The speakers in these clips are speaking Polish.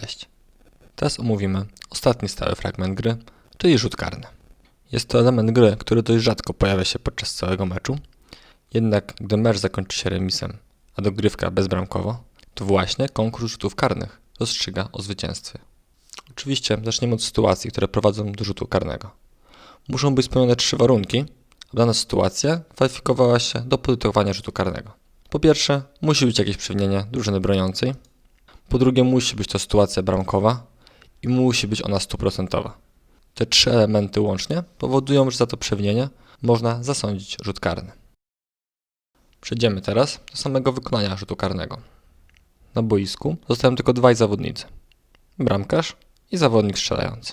Cześć. Teraz omówimy ostatni stały fragment gry, czyli rzut karny. Jest to element gry, który dość rzadko pojawia się podczas całego meczu. Jednak gdy mecz zakończy się remisem, a dogrywka bezbramkowo, to właśnie konkurs rzutów karnych rozstrzyga o zwycięstwie. Oczywiście zaczniemy od sytuacji, które prowadzą do rzutu karnego. Muszą być spełnione trzy warunki, aby dana sytuacja kwalifikowała się do podyktowania rzutu karnego. Po pierwsze, musi być jakieś przewinienie drużyny broniącej. Po drugie, musi być to sytuacja bramkowa i musi być ona stuprocentowa. Te trzy elementy łącznie powodują, że za to przewinienie można zasądzić rzut karny. Przejdziemy teraz do samego wykonania rzutu karnego. Na boisku zostają tylko dwaj zawodnicy: bramkarz i zawodnik strzelający.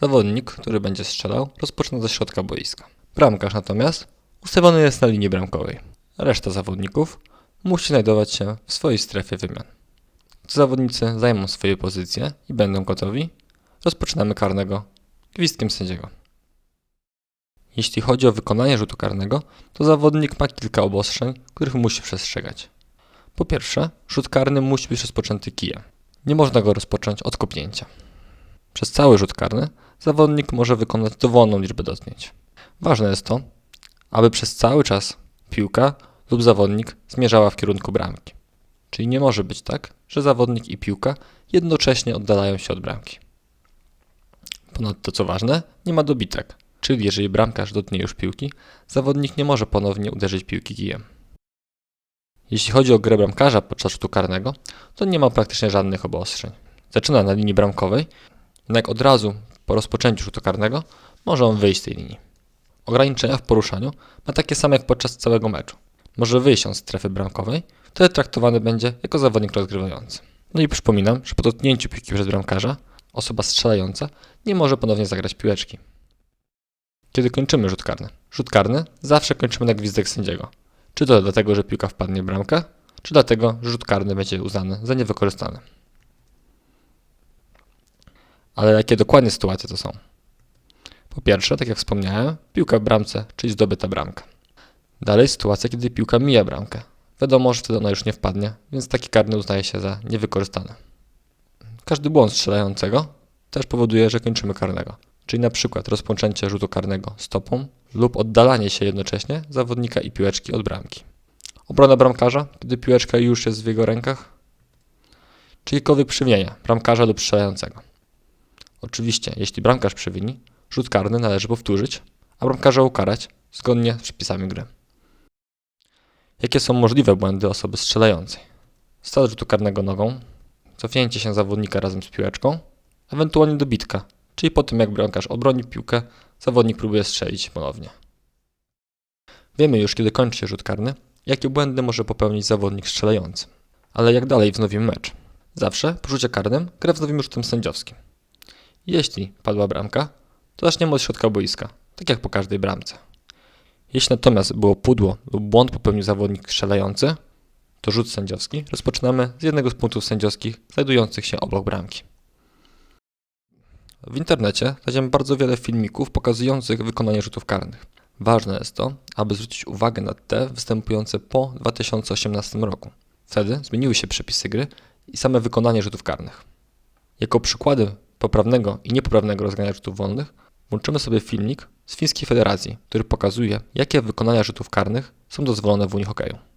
Zawodnik, który będzie strzelał, rozpoczyna ze środka boiska. Bramkarz natomiast ustawiony jest na linii bramkowej. Reszta zawodników musi znajdować się w swojej strefie wymian. Zawodnicy zajmą swoje pozycje i będą gotowi, rozpoczynamy karnego gwizdkiem sędziego. Jeśli chodzi o wykonanie rzutu karnego, to zawodnik ma kilka obostrzeń, których musi przestrzegać. Po pierwsze, rzut karny musi być rozpoczęty kijem. Nie można go rozpocząć od kopnięcia. Przez cały rzut karny zawodnik może wykonać dowolną liczbę dotknięć. Ważne jest to, aby przez cały czas piłka lub zawodnik zmierzała w kierunku bramki. Czyli nie może być tak, że zawodnik i piłka jednocześnie oddalają się od bramki. Ponadto, co ważne, nie ma dobitek, czyli jeżeli bramkarz dotknie już piłki, zawodnik nie może ponownie uderzyć piłki kijem. Jeśli chodzi o grę bramkarza podczas rzutu karnego, to nie ma praktycznie żadnych obostrzeń. Zaczyna na linii bramkowej, jednak od razu po rozpoczęciu rzutu karnego może on wyjść z tej linii. Ograniczenia w poruszaniu ma takie same jak podczas całego meczu. Może wyjść on z strefy bramkowej, wtedy traktowany będzie jako zawodnik rozgrywający. No i przypominam, że po dotknięciu piłki przez bramkarza osoba strzelająca nie może ponownie zagrać piłeczki. Kiedy kończymy rzut karny? Rzut karny zawsze kończymy na gwizdek sędziego. Czy to dlatego, że piłka wpadnie w bramkę, czy dlatego, że rzut karny będzie uznany za niewykorzystany. Ale jakie dokładnie sytuacje to są? Po pierwsze, tak jak wspomniałem, piłka w bramce, czyli zdobyta bramka. Dalej sytuacja, kiedy piłka mija bramkę. Wiadomo, że wtedy ona już nie wpadnie, więc taki karny uznaje się za niewykorzystany. Każdy błąd strzelającego też powoduje, że kończymy karnego. Czyli na przykład rozpoczęcie rzutu karnego stopą lub oddalanie się jednocześnie zawodnika i piłeczki od bramki. Obrona bramkarza, kiedy piłeczka już jest w jego rękach. Czy jakiekolwiek przewinienie bramkarza lub strzelającego. Oczywiście, jeśli bramkarz przewini, rzut karny należy powtórzyć, a bramkarza ukarać zgodnie z przepisami gry. Jakie są możliwe błędy osoby strzelającej? Start rzutu karnego nogą, cofnięcie się zawodnika razem z piłeczką, ewentualnie dobitka, czyli po tym jak bramkarz obroni piłkę, zawodnik próbuje strzelić ponownie. Wiemy już, kiedy kończy się rzut karny, jakie błędy może popełnić zawodnik strzelający. Ale jak dalej wznowimy mecz? Zawsze po rzucie karnym grę wznowimy rzutem sędziowskim. Jeśli padła bramka, to zaczniemy od środka boiska, tak jak po każdej bramce. Jeśli natomiast było pudło lub błąd popełnił zawodnik strzelający, to rzut sędziowski rozpoczynamy z jednego z punktów sędziowskich znajdujących się obok bramki. W internecie znajdziemy bardzo wiele filmików pokazujących wykonanie rzutów karnych. Ważne jest to, aby zwrócić uwagę na te występujące po 2018 roku. Wtedy zmieniły się przepisy gry i same wykonanie rzutów karnych. Jako przykłady poprawnego i niepoprawnego rozgrania rzutów wolnych włączymy sobie filmik z Fińskiej Federacji, który pokazuje, jakie wykonania rzutów karnych są dozwolone w Unii Hokeju.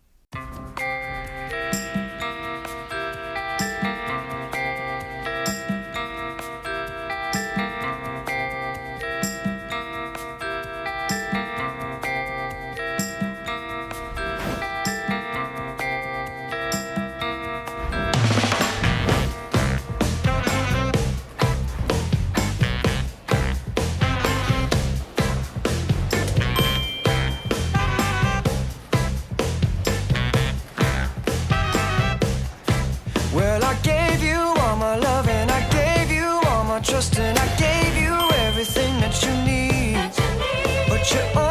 And I gave you everything that you need. But you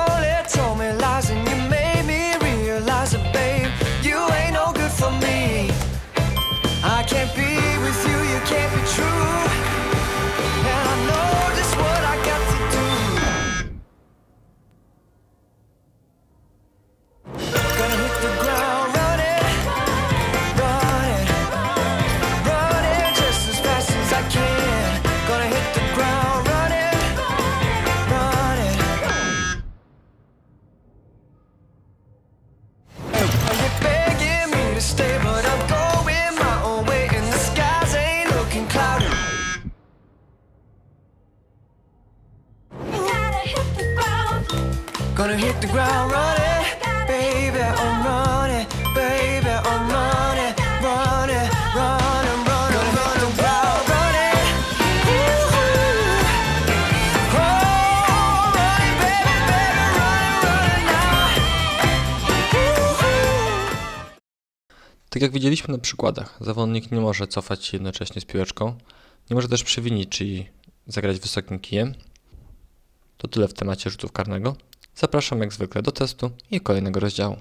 the ground running, baby, I'm running, baby, I'm running, running, running, running, running, running. Running, running. Tak jak widzieliśmy na przykładach, zawodnik nie może cofać się jednocześnie z piłeczką, nie może też przewinić, czyli zagrać wysokim kijem. To tyle w temacie rzutów karnego. Zapraszam jak zwykle do testu i kolejnego rozdziału.